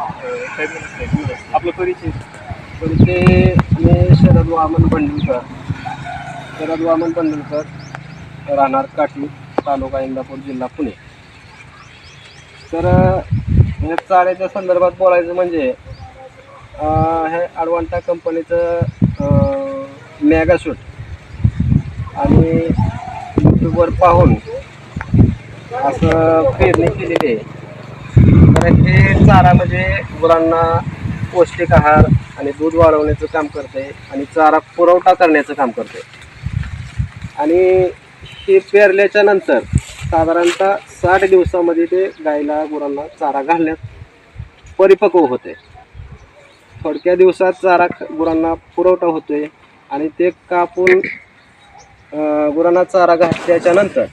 आपलं परिचय. पण ते मी शरद वामन बंडलकर. शरद वामन बंडलकर राहणार काठी तालुका इंदापूर जिल्हा पुणे. तर या चाऱ्याच्या संदर्भात बोलायचं म्हणजे हे अडवांटा कंपनीचं मॅगाशूट आणि यूट्यूबवर पाहून असं पेरणी केलेली आहे. तर हे चारा म्हणजे गुरांना पौष्टिक आहार आणि दूध वाढवण्याचं काम करते आणि चारा पुरवठा करण्याचं काम करते. आणि हे पेरल्याच्या नंतर साधारणतः साठ दिवसामध्ये ते गायला गुरांना चारा घालण्यात परिपक्व होते. थोडक्या दिवसात चारा ख- गुरांना पुरवठा होतोय आणि ते कापून गुरांना चारा घातल्याच्या नंतर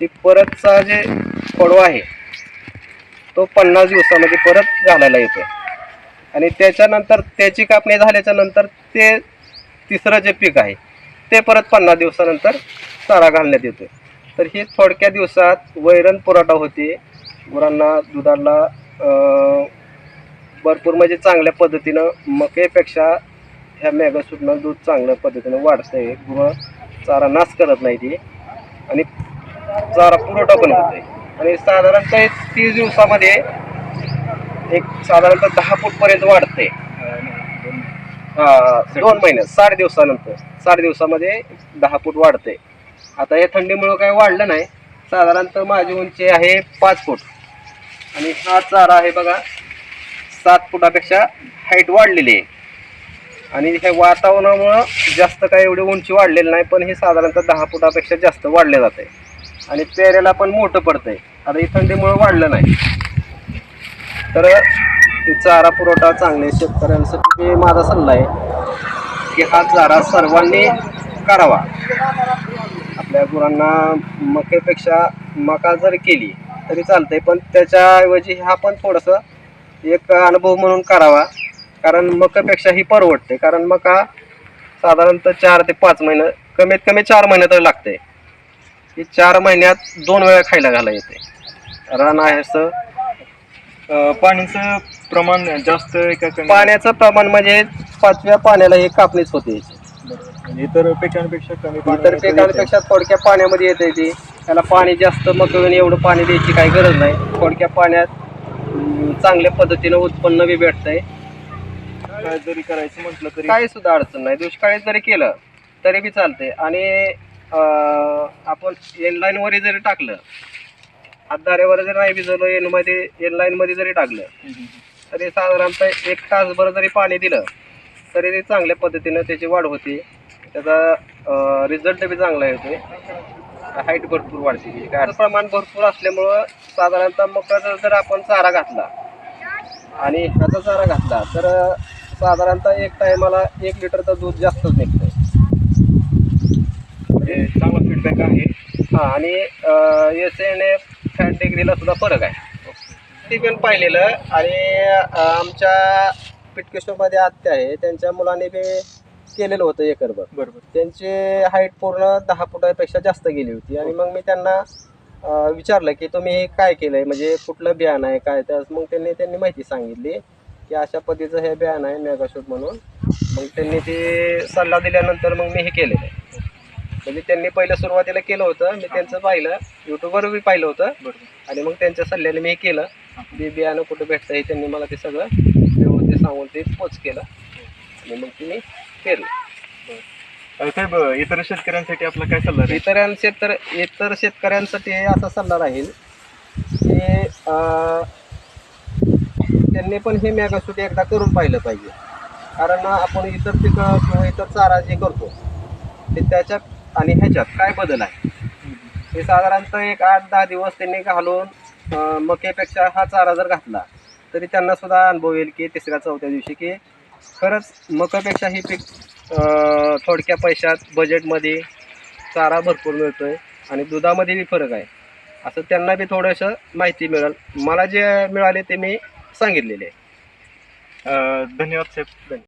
ती परतचा जे खोडवा आहे तो पन्नास दिवसामध्ये परत घालायला येतो आणि त्याच्यानंतर त्याची कापणी झाल्याच्यानंतर ते तिसरं जे पीक आहे ते परत पन्नास दिवसानंतर चारा घालण्यात येतो तर हे थोडक्या दिवसात वैरण पुरवठा होते. गुरांना दुधाला भरपूर म्हणजे चांगल्या पद्धतीनं मकेपेक्षा ह्या मेगासूटनं दूध चांगल्या पद्धतीनं वाढतं आहे गुरं चारा नाश करत नाही ती आणि चारा पुरवठा पण आहे आणि साधारणतः तीस दिवसामध्ये एक साधारणतः दहा फूटपर्यंत वाढते. दोन महिन्यात साठ दिवसानंतर साठ दिवसामध्ये दहा फूट वाढते. आता हे थंडीमुळं काही वाढलं नाही. साधारणतः माझी उंची आहे पाच फूट. आणि हा चारा आहे बघा सात फुटापेक्षा हाईट वाढलेली आहे. आणि हे वातावरणामुळं जास्त काही एवढी उंची वाढलेली नाही पण हे साधारणतः दहा फुटापेक्षा जास्त वाढले जाते. आणि पेऱ्याला पण मोठं पडतंय. आता ही थंडीमुळं वाढलं नाही. तर चारा पुरवठा चांगले शेतकऱ्यांसाठी माझा सल्ला आहे की हा चारा सर्वांनी करावा. आपल्या गुरांना मकेपेक्षा मका जर केली तरी चालतंय पण त्याच्याऐवजी हा पण थोडंसं एक अनुभव म्हणून करावा. कारण मकापेक्षा ही परवडते. कारण मका साधारणतः चार ते पाच महिने कमीत कमी चार महिने तरी लागते. ही चार महिन्यात दोन वेळा खायला घाला येते. रान आहे असं अं, पाण्याचं प्रमाण जास्त आहे का कमी? पाण्याचं प्रमाण म्हणजे पाचव्या पाण्याला ही कापणीच होते. बरोबर. म्हणजे इतर पिकांपेक्षा कमी इतर. पिकांपेक्षा थोडक्या पाण्यामध्ये येते ती. त्याला पाणी जास्त मकळून एवढं पाणी द्यायची काही गरज नाही. थोडक्या पाण्यात अं, चांगल्या पद्धतीनं उत्पन्न बी भेटतंय. काय जरी करायचं म्हटलं तरी. काही सुद्धा अडचण नाही. दुष्काळी जरी केलं तरी बी चालते आणि आपण एन जरी टाकलं हातदाऱ्यावर जरी नाही भिजवलं एनमध्ये एन जरी टाकलं तरी साधारणतः एक तासभर जरी पाणी दिलं तरी ते चांगल्या पद्धतीनं त्याची वाढ होते. त्याचा रिझल्ट बी चांगला येतो हाईट भरपूर वाढते. कारण प्रमाण भरपूर असल्यामुळं साधारणतः मकराचा जर आपण चारा घातला आणि ह्याचा चारा घातला तर साधारणतः एक टायमाला एक लिटरचं दूध जास्तच निघतं म्हणजे चांगला फीडबॅक आहे. हां आणि एस एन एफ फॅट डिग्रीला सुद्धा फरक आहे. ते पण पाहिलेलं आणि आमच्या पिटकेश्वरमध्ये आत्या आहे. त्यांच्या मुलाने बी केलेलं होतं एकरभर बरोबर. त्यांची हाईट पूर्ण दहा फुटापेक्षा जास्त गेली होती. आणि मग मी त्यांना विचारलं की तुम्ही हे काय केलं आहे म्हणजे कुठलं बियाणं आहे? काय? तर मग त्यांनी त्यांनी माहिती सांगितली की अशा पद्धतीचं हे बियाणं आहे मेगाशूट म्हणून. मग त्यांनी ते सल्ला दिल्यानंतर मग मी हे केलेलं आहे. म्हणजे त्यांनी पहिलं सुरुवातीला केलं होतं. मी त्यांचं पाहिलं. यूट्यूबवर बी पाहिलं होतं. आणि मग त्यांच्या सल्ल्याने मी हे केलं. बी बियाणं कुठं भेटतं हे त्यांनी मला ते सगळं व्यवस्थित सांगून ते पोच केलं. आणि मग ते मी केलं. अं, साहेब इतर शेतकऱ्यांसाठी आपला काय सल्ला इतर शेतकर इतर शेतकऱ्यांसाठी असा सल्ला राहील की त्यांनी पण हे मेगासूट एकदा करून पाहिलं पाहिजे. कारण आपण इतर पिकं किंवा इतर चारा जे करतो ते त्याच्यात आणि ह्याच्यात काय बदल आहे? हे साधारणतः एक आठ दहा दिवस त्यांनी घालून मकेपेक्षा हा चारा जर घातला तरी त्यांना सुद्धा अनुभव येईल की तिसऱ्या चौथ्या दिवशी की खरंच मकापेक्षा ही पीक थोडक्या पैशात बजेटमध्ये चारा भरपूर मिळतो आहे आणि दुधामध्ये बी फरक आहे. असं त्यांना बी थोडंसं माहिती मिळेल. मला जे मिळाले ते मी सांगितलेले आहे. धन्यवाद साहेब.